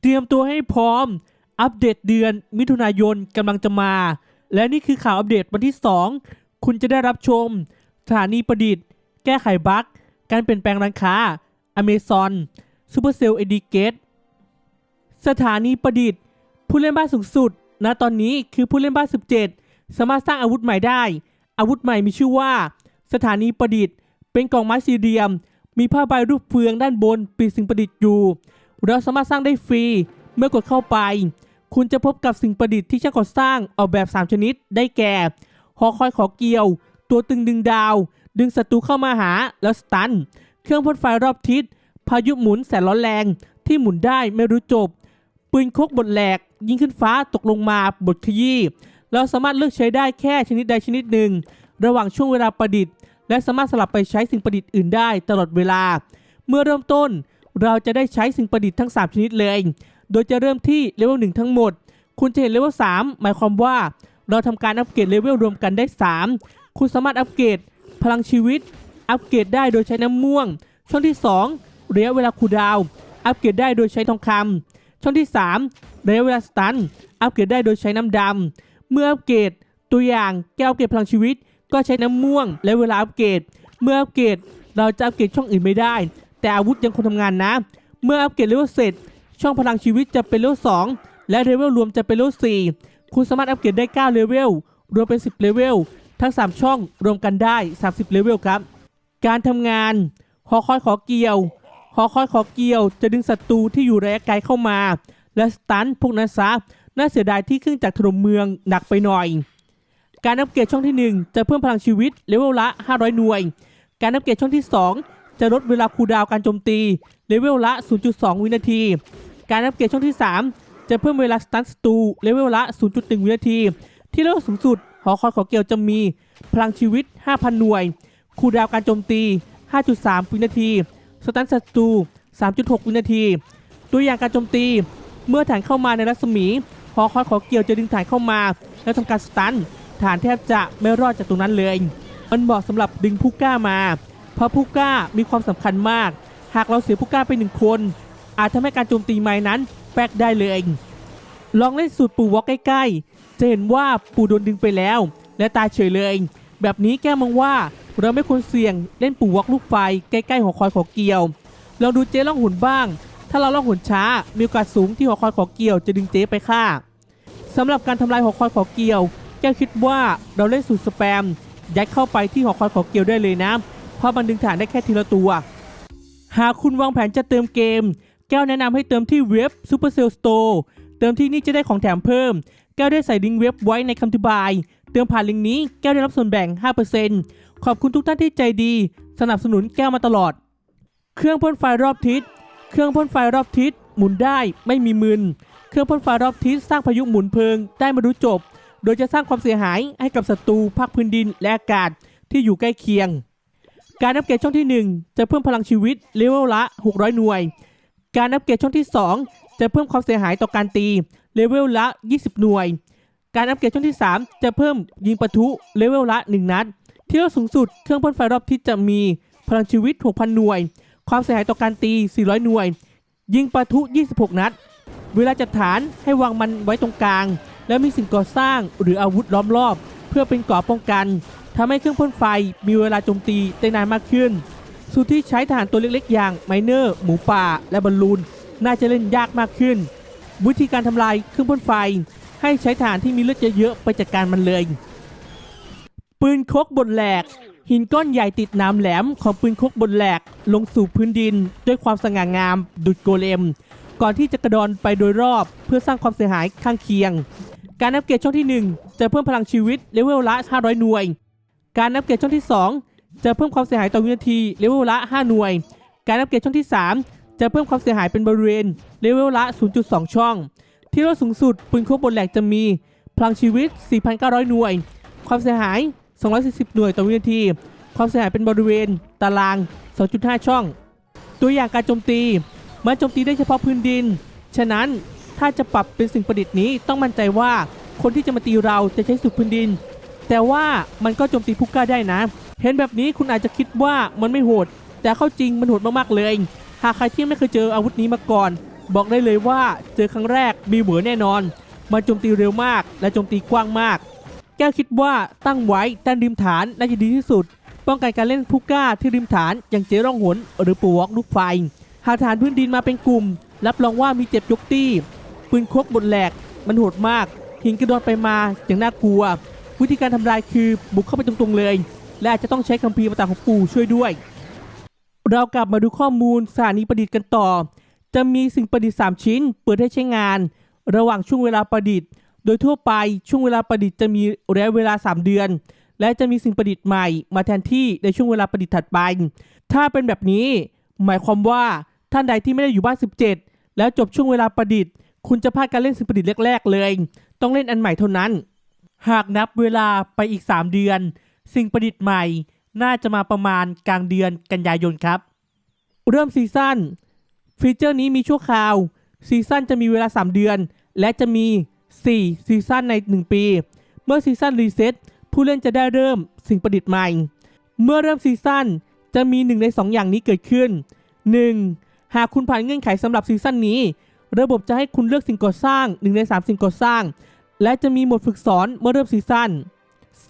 เตรียมตัวให้พร้อม อัปเดตเดือนมิถุนายนกำลังจะมา และนี่คือข่าวอัปเดตวันที่ 2 คุณจะได้รับชม สถานีประดิษฐ์ แก้ไขบั๊กการเปลี่ยนแปลงร้านค้า Amazon Supercell e d u c a t e สถานีประดิษฐ์ ผู้เล่นบ้านสูงสุดณตอนนี้คือผู้เล่นบ้าน 17 สามารถสร้างอาวุธใหม่ได้ อาวุธใหม่มีชื่อว่า สถานีประดิษฐ์ เป็นกล่องไม้สี่เหลี่ยม มีผ้าใบรูปเฟืองด้านบนปิดสิ่งประดิษฐ์อยู่ เราสามารถสร้างได้ฟรี เมื่อกดเข้าไป คุณจะพบกับสิ่งประดิษฐ์ที่ช่างก่อสร้างออกแบบ 3 ชนิด ได้แก่ หอคอยขอเกี่ยว ตัวตึงดึงดาว ดึงศัตรูเข้ามาหาแล้วสตัน เครื่องพ่นไฟรอบทิศ พายุหมุนแสนร้อนแรง ที่หมุนได้ไม่รู้จบ ปืนคกบทแหลก ยิงขึ้นฟ้าตกลงมาบทขยี้ เราสามารถเลือกใช้ได้แค่ชนิดใดชนิดหนึ่ง ระหว่างช่วงเวลาประดิษฐ์ และสามารถสลับไปใช้สิ่งประดิษฐ์อื่นได้ตลอดเวลา เมื่อเริ่มต้น เราจะได้ใช้สิ่งประดิษฐ์ทั้ง 3 ชนิดเลย โดยจะเริ่มที่เลเวล1ทั้งหมด คุณจะเห็นเลเวล3หมายความว่า เราทำการอัปเกรดเลเวลรวมกันได้ 3 คุณสามารถอัปเกรดพลังชีวิต อัปเกรดได้โดยใช้น้ำม่วง ช่องที่ 2 ระยะเวลาคูดาว อัปเกรดได้โดยใช้ทองคำช่องที่ 3 ระยะเวลาสตัน อัปเกรดได้โดยใช้น้ำดำเมื่ออัปเกรดตัวอย่างแก้วอัปเกรดพลังชีวิต ก็ใช้น้ำม่วงและเวลาอัปเกรด เมื่ออัปเกรดเราจะอัปเกรดช่องอื่นไม่ได้ แต่อาวุธยังคงทำงานนะ เมื่ออัปเกรดเลเวลเสร็จ ช่องพลังชีวิตจะเป็นเลเวล2และเลเวลรวมจะเป็นเลเวล4คุณสามารถอัปเกรดได้ 9 เลเวล รวมเป็น 10 เลเวล ทั้ง 3 ช่องรวมกันได้ 30 เลเวลครับ การทำงานหอคอยขอเกี่ยวหอคอยขอเกี่ยว จะดึงศัตรูที่อยู่ระยะไกลเข้ามา และสตันพวกนั้นซะน่าเสียดายที่เครื่องจักรถล่มเมืองหนักไปหน่อย การอัปเกรดช่องที่ 1 จะเพิ่มพลังชีวิตเลเวลละ 500 หน่วย การอัปเกรดช่องที่ 2 จะลดเวลาคูลดาวการโจมตีเลเวลละ 0.2 วินาที การอัปเกรดช่องที่ 3 จะเพิ่มเวลาสตันสตูเลเวลละ 0.1 วินาที ที่เลเวลสูงสุดหอคอยขอเกี่ยวจะมี พลังชีวิต 5,000 หน่วย คูลดาวการโจมตี 5.3 วินาที สตันศัตรู3.6 วินาที ตัวอย่างการโจมตี เมื่อฐานเข้ามาในรัศมีหอคอยขอเกี่ยวจะดึงฐานเข้ามา แล้วทำการสตันฐานแทบจะไม่รอดจากตรงนั้นเลย มันเหมาะสำหรับดึงผู้กล้ามา เพราะผู้กล้ามีความสำคัญมาก หากเราเสียผู้กล้าไปหนึ่งคน อาจทำให้การโจมตีไม้นั้นแปกได้เลยเองลองเล่นสูตรปู่วอลใกล้ๆ จะเห็นว่าปู่โดนดึงไปแล้ว และตายเฉยเลย แบบนี้แก้มองว่าเราไม่ควรเสี่ยงเล่นปู่วอลลูกไฟใกล้ๆหอคอยขอเกี่ยวลองดูเจ๊ล่องหุ่นบ้าง ถ้าเราล่องหุ่นช้า มีโอกาสสูงที่หอคอยขอเกี่ยวจะดึงเจ๊ไปฆ่าสำหรับการทำลายหอคอยขอเกี่ยว แก้วคิดว่าเราเล่นสูตรสแปมยัดเข้าไปที่หอคอยขอเกี่ยวได้เลยนะ เพราะมันดึงฐานได้แค่ทีละตัว หากคุณวางแผนจะเติมเกม แก้วแนะนำให้เติมที่เว็บ Supercell Store เติมที่นี่จะได้ของแถมเพิ่ม แก้วได้ใส่ลิงก์เว็บไว้ในคำอธิบาย เติมผ่านลิงก์นี้แก้วได้รับส่วนแบ่ง 5%ขอบคุณทุกท่านที่ใจดี สนับสนุนแก้วมาตลอด เครื่องพ่นไฟรอบทิศ เครื่องพ่นไฟรอบทิศ หมุนได้ไม่มีมึน เครื่องพ่นไฟรอบทิศสร้างพายุหมุนเพลิงได้ม่รู้จบ โดยจะสร้างความเสียหายให้กับศัตรูภาคพื้นดินและอากาศที่อยู่ใกล้เคียง การอัปเกรดช่องที่ 1 จะเพิ่มพลังชีวิตเลเวลละ 600 หน่วย การอัปเกรดช่องที่ 2 จะเพิ่มความเสียหายต่อการตีเลเวลละ 20 หน่วย การอัปเกรดช่องที่ 3 จะเพิ่มยิงปะทุเลเวลละ 1 นัดที่เลเวสูงสุดเครื่องพ่นไฟรอบทิศจะมีพลังชีวิต 6,000 หน่วย ความเสียหายต่อการตี 400 หน่วย ยิงปะทุ 26 นัด เวลาจัดฐานให้วางมันไว้ตรงกลาง แล้วมีสิ่งก่อสร้างหรืออาวุธล้อมรอบ เพื่อเป็นกราะป้องกัน ทำให้เครื่องพ่นไฟมีเวลาโจมตีได้นานมากขึ้น สูตรที่ใช้ทหารตัวเล็กๆ อย่างไมเนอร์ หมูป่า และบอลลูน น่าจะเล่นยากมากขึ้น วิธีการทำลายเครื่องพ่นไฟ ให้ใช้ฐานที่มีเลือดเยอะๆไปจัดการมันเลย ปืนคกบนแหลก หินก้อนใหญ่ติดน้ำแหลมของปืนคกบนแหลกลงสู่พื้นดิน ด้วยความสง่างาม ดุดโกเลม ก่อนที่จะกระดอนไปโดยรอบ เพื่อสร้างความเสียหายข้างเคียงการอัปเกรดช่องที่ 1 จะเพิ่มพลังชีวิตเลเวลละ 500 หน่วย การอัปเกรดช่องที่ 2 จะเพิ่มความเสียหายต่อวินาทีเลเวลละ 5 หน่วย การอัปเกรดช่องที่ 3 จะเพิ่มความเสียหายเป็นบริเวณเลเวลละ 0.2 ช่อง ที่ลเวลสูงสุดปืนควบบนแหลกจะมี พลังชีวิต 4,900 หน่วย ความเสียหาย 240 หน่วยต่อวินาที ความเสียหายเป็นบริเวณตาราง 2.5 ช่อง ตัวอย่างการโจมตีมันโจมตีได้เฉพาะพื้นดิน ฉะนั้นถ้าจะปรับเป็นสิ่งประดิษฐ์นี้ต้องมั่นใจว่าคนที่จะมาตีเราจะใช้สุดพื้นดิน แต่ว่ามันก็โจมตีผู้กล้าได้นะ เห็นแบบนี้คุณอาจจะคิดว่ามันไม่โหด แต่เข้าจริงมันโหดมากๆเลย หากใครที่ไม่เคยเจออาวุธนี้มาก่อน บอกได้เลยว่าเจอครั้งแรกมีเหวอแน่นอน มันโจมตีเร็วมาก และโจมตีกว้างมาก แก้วคิดว่าตั้งไว้ด้านริมฐานน่าจะดีที่สุด ป้องกันการเล่นพุก้าที่ริมฐานอย่างเจร่องหนหรือปูวอกลูกไฟ หากฐานพื้นดินมาเป็นกลุ่ม รับรองว่ามีเจ็บยกตี้ปืนคกบดแหลกมันโหดมากหินกระโดดไปมาอย่างน่ากลัว วิธีการทำลายคือบุกเข้าไปตรงๆเลย และอาจจะต้องใช้คัมภีร์ประตาของปู่ช่วยด้วย เรากลับมาดูข้อมูลสถานีประดิษฐ์กันต่อ จะมีสิ่งประดิษฐ์ 3 ชิ้น เปิดให้ใช้งาน ระหว่างช่วงเวลาประดิษฐ์ โดยทั่วไปช่วงเวลาประดิษฐ์จะมีระยะเวลา 3 เดือน และจะมีสิ่งประดิษฐ์ใหม่ มาแทนที่ในช่วงเวลาประดิษฐ์ถัดไป ถ้าเป็นแบบนี้ หมายความว่าท่านใดที่ไม่ได้อยู่บ้าน 17 แล้วจบช่วงเวลาประดิษฐ์ คุณจะพลาดการเล่นสิ่งประดิษฐ์แรกๆเลย ต้องเล่นอันใหม่เท่านั้น หากนับเวลาไปอีก 3 เดือน สิ่งประดิษฐ์ใหม่น่าจะมาประมาณกลางเดือนกันยายนครับ เริ่มซีซั่นฟีเจอร์นี้มีชั่วคราว ซีซั่นจะมีเวลา 3 เดือน และจะมี 4 ซีซั่นใน 1 ปี เมื่อซีซั่นรีเซ็ตผู้เล่นจะได้เริ่มสิ่งประดิษฐ์ใหม่ เมื่อเริ่มซีซั่นจะมี 1 ใน 2 อย่างนี้เกิดขึ้น 1. หากคุณผ่านเงื่อนไขสำหรับซีซั่นนี้ ระบบจะให้คุณเลือกสิ่งก่อสร้าง 1 ใน 3 สิ่งก่อสร้าง และจะมีหมดฝึกสอนเมื่อเริ่มซีซั่น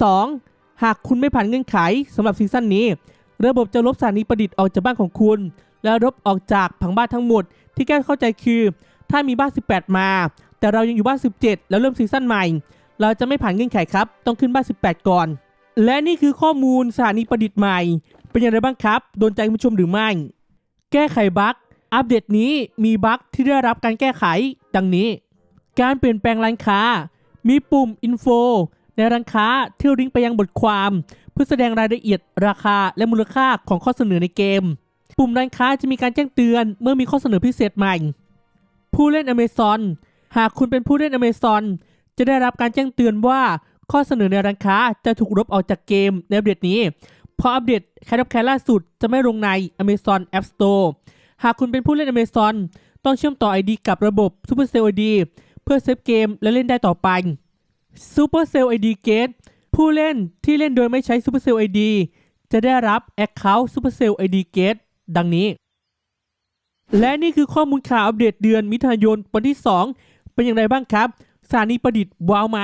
2. หากคุณไม่ผ่านเงื่อนไขสำหรับซีซั่นนี้ ระบบจะลบสถานีประดิษฐ์ออกจากบ้านของคุณ และลบออกจากผังบ้านทั้งหมด ที่แก้เข้าใจคือ ถ้ามีบ้าน 18 มา แต่เรายังอยู่บ้าน 17 แล้วเริ่มซีซั่นใหม่ เราจะไม่ผ่านเงื่อนไขครับ ต้องขึ้นบ้าน 18 ก่อน และนี่คือข้อมูลสถานีประดิษฐ์ใหม่ เป็นอย่างไรบ้างครับ โดนใจผู้ชมหรือไม่ แก้ไขบั๊กอัปเดตนี้มีบั๊กที่ได้รับการแก้ไข ดังนี้ การเปลี่ยนแปลงร้านค้า มีปุ่ม Info ในร้านค้าที่ลิงก์ไปยังบทความ เพื่อแสดงรายละเอียดราคาและมูลค่าของข้อเสนอในเกม ปุ่มร้านค้าจะมีการแจ้งเตือนเมื่อมีข้อเสนอพิเศษใหม่ ผู้เล่น Amazon หากคุณเป็นผู้เล่น Amazon จะได้รับการแจ้งเตือนว่าข้อเสนอในร้านค้าจะถูกลบออกจากเกมในอัปเดตนี้เพราะอัปเดตแคทแคล่าสุดจะไม่ลงใน Amazon App Store หากคุณเป็นผู้เล่น Amazon ต้องเชื่อมต่อ ID กับระบบ Supercell ID พื่อเซฟเกมและเล่นได้ต่อไป Supercell ID Gate ผู้เล่นที่เล่นโดยไม่ใช้ Supercell ID จะได้รับ Account Supercell ID Gate ดังนี้ และนี่คือข้อมูลข่าวอัปเดตเดือนมิถุนายนวันที่ 2 เป็นอย่างไรบ้างครับ สถานีประดิษฐ์ว้าวไหม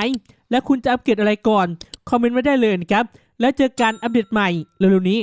และคุณจะอัปเกรดอะไรก่อน คอมเมนต์ไว้ได้เลยนะครับ แล้วเจอกันอัปเดตใหม่เร็วๆนี้